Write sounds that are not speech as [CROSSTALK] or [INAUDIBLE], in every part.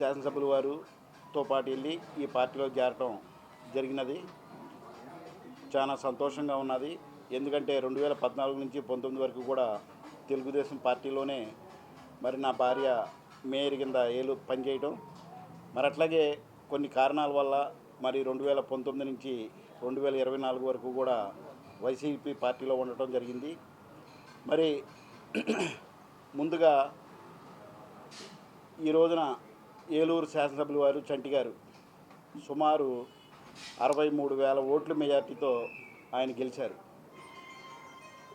శాసనసభ్యుల వారుతో పాటు వెళ్ళి ఈ పార్టీలో చేరటం జరిగినది. చాలా సంతోషంగా ఉన్నది. ఎందుకంటే రెండు వేల పద్నాలుగు నుంచి పంతొమ్మిది వరకు కూడా తెలుగుదేశం పార్టీలోనే మరి నా భార్య మేయర్ కింద ఏలు పనిచేయటం. మరి అట్లాగే కొన్ని కారణాల వల్ల మరి రెండు వేల పంతొమ్మిది నుంచి రెండు వేల ఇరవై నాలుగు వరకు కూడా వైసీపీ పార్టీలో ఉండటం జరిగింది. మరి [CLEARS THROAT] ముందుగా ఈ రోజున ఏలూరు శాసనసభ్యులు వారు చంటి గారు. సుమారు అరవై మూడు వేల ఓట్ల మెజార్టీతో ఆయన గెలిచారు.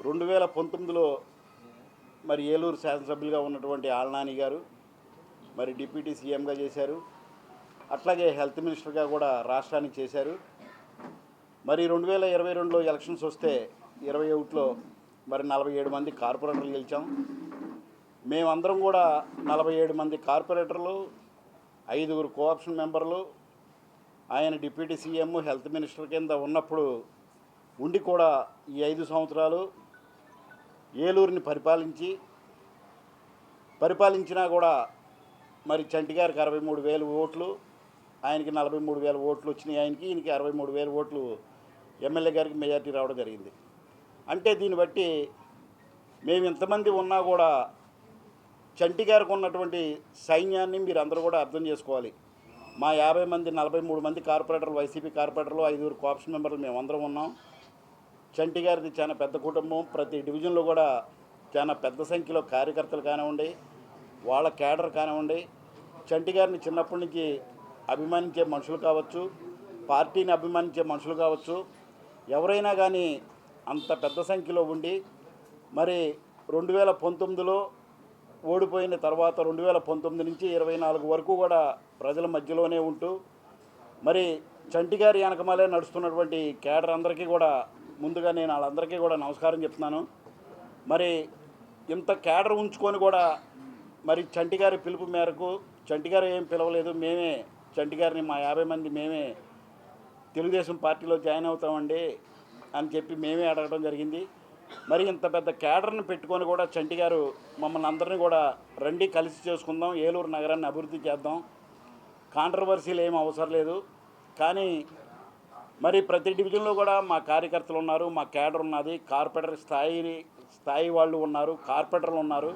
రెండు వేల పంతొమ్మిదిలో మరి ఏలూరు శాసనసభ్యులుగా ఉన్నటువంటి ఆలనాని గారు మరి డిప్యూటీ సీఎంగా చేశారు. అట్లాగే హెల్త్ మినిస్టర్గా కూడా రాష్ట్రానికి చేశారు. మరి రెండు వేల ఇరవై రెండులో ఎలక్షన్స్ వస్తే ఇరవై ఒకటిలో మరి నలభై ఏడు మంది కార్పొరేటర్లు గెలిచాం. మేమందరం కూడా నలభై ఏడు మంది కార్పొరేటర్లు ఐదుగురు కోఆప్షన్ మెంబర్లు ఆయన డిప్యూటీ సీఎం హెల్త్ మినిస్టర్ కింద ఉన్నప్పుడు ఉండి కూడా ఈ ఐదు సంవత్సరాలు ఏలూరుని పరిపాలించి పరిపాలించినా కూడా మరి చంటి గారికి అరవై మూడు వేలు ఓట్లు ఆయనకి నలభై మూడు వేల ఓట్లు వచ్చినాయి ఆయనకి ఈయనకి అరవై మూడు వేల ఓట్లు ఎమ్మెల్యే గారికి మెజార్టీ రావడం జరిగింది. అంటే దీన్ని బట్టి మేము ఇంతమంది ఉన్నా కూడా చంటి గారికి ఉన్నటువంటి సైన్యాన్ని మీరు అందరూ కూడా అర్థం చేసుకోవాలి. మా యాభై మంది నలభై మూడు మంది కార్పొరేటర్లు వైసీపీ కార్పొరేటర్లు ఐదుగురు కోఆప్షన్ మెంబర్లు అందరం ఉన్నాం. చంటి గారిది చాలా పెద్ద కుటుంబం. ప్రతి డివిజన్లో కూడా చాలా పెద్ద సంఖ్యలో కార్యకర్తలు కానివ్వండి వాళ్ళ కేడర్ కానివ్వండి చంటి గారిని చిన్నప్పటి నుంచి అభిమానించే మనుషులు కావచ్చు పార్టీని అభిమానించే మనుషులు కావచ్చు ఎవరైనా కానీ అంత పెద్ద సంఖ్యలో ఉండి మరి రెండు వేల పంతొమ్మిదిలో ఓడిపోయిన తర్వాత రెండు వేల పంతొమ్మిది నుంచి ఇరవై నాలుగు వరకు కూడా ప్రజల మధ్యలోనే ఉంటూ మరి చంటి గారి వెనకమాలే నడుస్తున్నటువంటి కేడర్ అందరికీ కూడా ముందుగా నేను వాళ్ళందరికీ కూడా నమస్కారం చెప్తున్నాను. మరి ఇంత కేడర్ ఉంచుకొని కూడా మరి చంటి గారి పిలుపు మేరకు చంటి గారు ఏం పిలవలేదు మేమే చంటి గారిని మా యాభై మంది మేమే తెలుగుదేశం పార్టీలో జాయిన్ అవుతామండి అని చెప్పి మేమే అడగడం జరిగింది. మరి ఇంత పెద్ద కేడర్ని పెట్టుకొని కూడా చంటి గారు మమ్మల్ని అందరినీ కూడా రండి కలిసి చేసుకుందాం ఏలూరు నగరాన్ని అభివృద్ధి చేద్దాం. కాంట్రవర్సీలు ఏం అవసరం లేదు. కానీ మరి ప్రతి డివిజన్లో కూడా మా కార్యకర్తలు ఉన్నారు మా కేడర్ ఉన్నది కార్పొరేటర్ స్థాయి స్థాయి వాళ్ళు ఉన్నారు కార్పొరేటర్లు ఉన్నారు.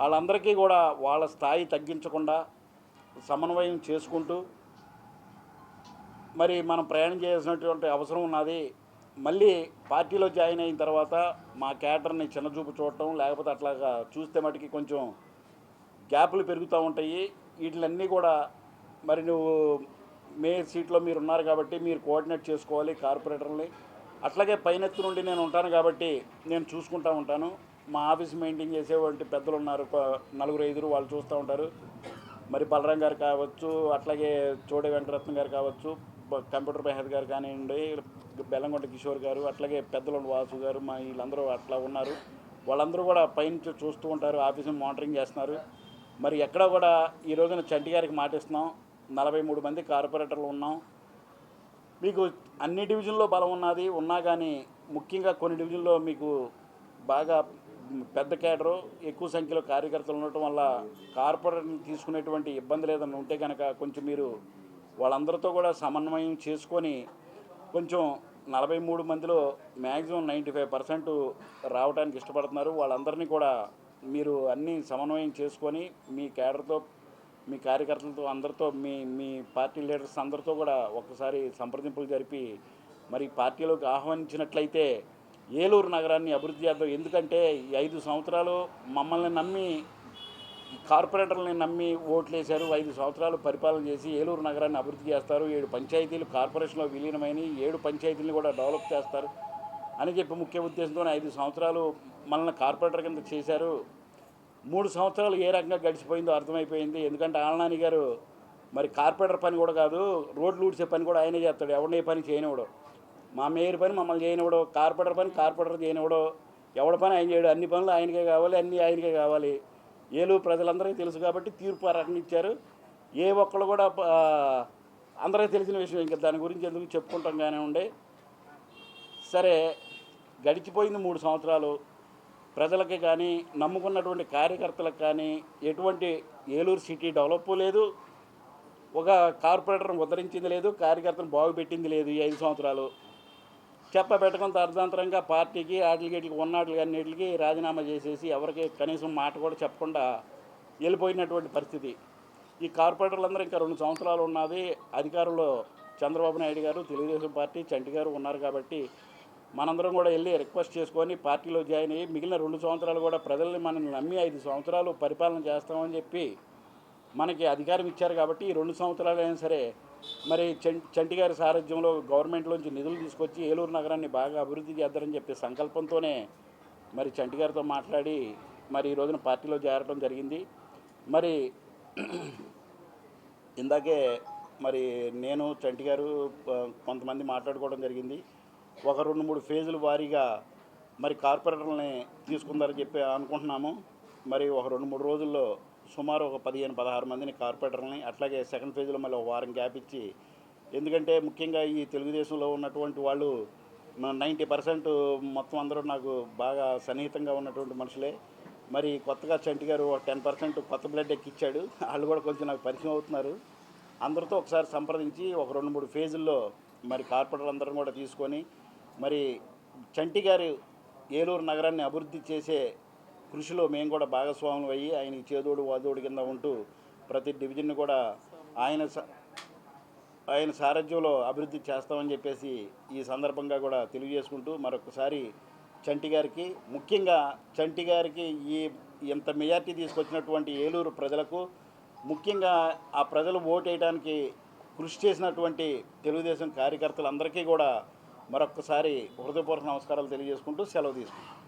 వాళ్ళందరికీ కూడా వాళ్ళ స్థాయి తగ్గించకుండా సమన్వయం చేసుకుంటూ మరి మనం ప్రయాణం చేయాల్సినటువంటి అవసరం ఉన్నది. మళ్ళీ పార్టీలో జాయిన్ అయిన తర్వాత మా క్యాటర్ని చిన్నచూపు చూడటం లేకపోతే అట్లాగా చూస్తే మటుకి కొంచెం గ్యాపులు పెరుగుతూ ఉంటాయి. వీటిలన్నీ కూడా మరి నువ్వు మేయర్ సీట్లో మీరు ఉన్నారు కాబట్టి మీరు కోఆర్డినేట్ చేసుకోవాలి కార్పొరేటర్ని అట్లాగే పైనెత్తు నుండి నేను ఉంటాను కాబట్టి నేను చూసుకుంటూ ఉంటాను. మా ఆఫీస్ మెయింటైన్ చేసేటువంటి పెద్దలు ఉన్నారు నలుగురు ఐదుగురు వాళ్ళు చూస్తూ ఉంటారు. మరి బలరాం గారు కావచ్చు అట్లాగే చోడే వెంకటరత్నం గారు కావచ్చు కంప్యూటర్ బెహద్ గారు కానివ్వండి బెల్లంకొండ కిషోర్ గారు అట్లాగే పెద్దలు వాసు గారు మా వీళ్ళందరూ అట్లా ఉన్నారు. వాళ్ళందరూ కూడా పైనుంచి చూస్తూ ఉంటారు ఆఫీసుని మానిటరింగ్ చేస్తున్నారు. మరి ఎక్కడ కూడా ఈ రోజున చంటి గారికి మాటిస్తున్నాం. నలభై మూడు మంది కార్పొరేటర్లు ఉన్నాం. మీకు అన్ని డివిజన్లో బలం ఉన్నది ఉన్నా కానీ ముఖ్యంగా కొన్ని డివిజన్లో మీకు బాగా పెద్ద కేటరు ఎక్కువ సంఖ్యలో కార్యకర్తలు ఉండటం వల్ల కార్పొరేటర్ని తీసుకునేటువంటి ఇబ్బంది లేదని ఉంటే కనుక కొంచెం మీరు వాళ్ళందరితో కూడా సమన్వయం చేసుకొని కొంచెం నలభై మూడు మందిలో మ్యాక్సిమం నైంటీ ఫైవ్ పర్సెంట్ రావడానికి ఇష్టపడుతున్నారు. వాళ్ళందరినీ కూడా మీరు అన్నీ సమన్వయం చేసుకొని మీ కేడర్తో మీ కార్యకర్తలతో అందరితో మీ మీ పార్టీ లీడర్స్ అందరితో కూడా ఒక్కసారి సంప్రదింపులు జరిపి మరి పార్టీలోకి ఆహ్వానించినట్లయితే ఏలూరు నగరాన్ని అభివృద్ధి చేద్దాం. ఎందుకంటే ఈ ఐదు సంవత్సరాలు మమ్మల్ని నమ్మి కార్పొరేటర్లని నమ్మి ఓట్లు వేశారు ఐదు సంవత్సరాలు పరిపాలన చేసి ఏలూరు నగరాన్ని అభివృద్ధి చేస్తారు. ఏడు పంచాయతీలు కార్పొరేషన్లో విలీనమైన ఏడు పంచాయతీలను కూడా డెవలప్ చేస్తారు అని చెప్పి ముఖ్య ఉద్దేశంతో ఐదు సంవత్సరాలు మనల్ని కార్పొరేటర్ కింద చేశారు. మూడు సంవత్సరాలు ఏ రకంగా గడిచిపోయిందో అర్థమైపోయింది. ఎందుకంటే ఆలనాని గారు మరి కార్పొరేటర్ పని కూడా కాదు రోడ్లు ఊడ్చే పని కూడా ఆయనే చేస్తాడు. ఎవరిని పని చేయనివ్వడు. మా మేయర్ పని మమ్మల్ని చేయనివ్వడు. కార్పొరేటర్ పని కార్పొరేటర్ చేయనివ్వడు. ఎవడ పని ఆయన చేయడు. అన్ని పనులు ఆయనకే కావాలి అన్నీ ఆయనకే కావాలి. ఏలూరు ప్రజలందరికీ తెలుసు కాబట్టి తీర్పు ఆ ఇచ్చారు ఏ ఒక్కళ్ళు కూడా అందరికీ తెలిసిన విషయం ఇంకా దాని గురించి ఎందుకు చెప్పుకుంటాం ఉండే. సరే గడిచిపోయింది మూడు సంవత్సరాలు. ప్రజలకి కానీ నమ్ముకున్నటువంటి కార్యకర్తలకు కానీ ఎటువంటి ఏలూరు సిటీ డెవలప్ లేదు. ఒక కార్పొరేటర్ని ఉద్ధరించింది లేదు కార్యకర్తను బాగుపెట్టింది లేదు ఈ ఐదు సంవత్సరాలు. చెప్ప పెట్టకుండా అర్ధాంతరంగా పార్టీకి వాటికి ఉన్నట్లు అన్నిటికి రాజీనామా చేసేసి ఎవరికి కనీసం మాట కూడా చెప్పకుండా వెళ్ళిపోయినటువంటి పరిస్థితి. ఈ కార్పొరేటర్లందరూ ఇంకా రెండు సంవత్సరాలు ఉన్నది. అధికారంలో చంద్రబాబు నాయుడు గారు తెలుగుదేశం పార్టీ చంటి గారు ఉన్నారు కాబట్టి మనందరం కూడా వెళ్ళి రిక్వెస్ట్ చేసుకొని పార్టీలో జాయిన్ అయ్యి మిగిలిన రెండు సంవత్సరాలు కూడా ప్రజల్ని మనల్ని నమ్మి ఐదు సంవత్సరాలు పరిపాలన చేస్తామని చెప్పి మనకి అధికారం ఇచ్చారు కాబట్టి ఈ రెండు సంవత్సరాలైనా సరే మరి చంటి గారి సారథ్యంలో గవర్నమెంట్లోంచి నిధులు తీసుకొచ్చి ఏలూరు నగరాన్ని బాగా అభివృద్ధి చేద్దారని చెప్పే సంకల్పంతోనే మరి చంటి గారితో మాట్లాడి మరి ఈ రోజున పార్టీలో చేరడం జరిగింది. మరి ఇందాకే మరి నేను చంటి గారు కొంతమంది మాట్లాడుకోవడం జరిగింది. ఒక రెండు మూడు ఫేజులు వారీగా మరి కార్పొరేటర్లని తీసుకుందారని చెప్పి అనుకుంటున్నాము. మరి ఒక రెండు మూడు రోజుల్లో సుమారు ఒక పదిహేను పదహారు మందిని కార్పొరేటర్లని అట్లాగే సెకండ్ ఫేజ్లో మళ్ళీ ఒక వారం గ్యాప్ ఇచ్చి ఎందుకంటే ముఖ్యంగా ఈ తెలుగుదేశంలో ఉన్నటువంటి వాళ్ళు నైంటీ పర్సెంట్ మొత్తం అందరూ నాకు బాగా సన్నిహితంగా ఉన్నటువంటి మనుషులే. మరి కొత్తగా చంటి గారు ఒక టెన్ పర్సెంట్ కొత్త బ్లడ్ ఎక్కిచ్చాడు. వాళ్ళు కూడా కొంచెం నాకు పరిచయం అవుతున్నారు. అందరితో ఒకసారి సంప్రదించి ఒక రెండు మూడు ఫేజుల్లో మరి కార్పొరేటర్ అందరం కూడా తీసుకొని మరి చంటి గారు ఏలూరు నగరాన్ని అభివృద్ధి చేసే కృషిలో మేము కూడా భాగస్వాములు అయ్యి ఆయనకి చేదోడు వాదోడు కింద ఉంటూ ప్రతి డివిజన్ కూడా ఆయన స- ఆయన సారథ్యంలో అభివృద్ధి చేస్తామని చెప్పేసి ఈ సందర్భంగా కూడా తెలియజేసుకుంటూ మరొకసారి చంటి గారికి ముఖ్యంగా చంటి గారికి ఈ ఇంత మెజార్టీ తీసుకొచ్చినటువంటి ఏలూరు ప్రజలకు ముఖ్యంగా ఆ ప్రజలు ఓటు వేయడానికి కృషి చేసినటువంటి తెలుగుదేశం కార్యకర్తలందరికీ కూడా మరొక్కసారి హృదయపూర్వక నమస్కారాలు తెలియజేసుకుంటూ సెలవు తీసుకుంటాం